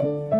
Senden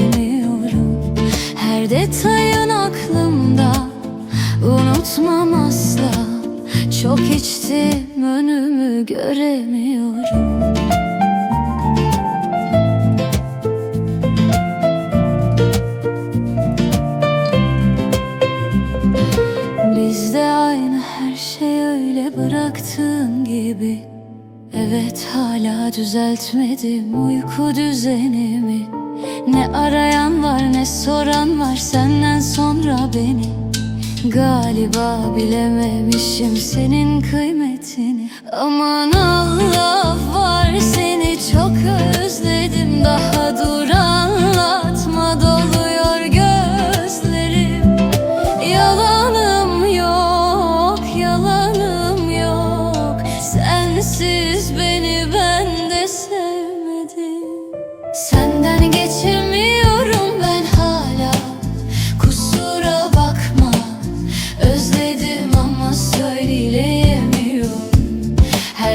Her detayın aklımda? Unutmam asla. Çok içtim önümü göremiyorum. Bizde aynı her şey öyle bıraktığın gibi. Evet hala düzeltmedim uyku düzenimi Ne arayan var ne soran var senden sonra beni Galiba bilememişim senin kıymetini. Aman Allah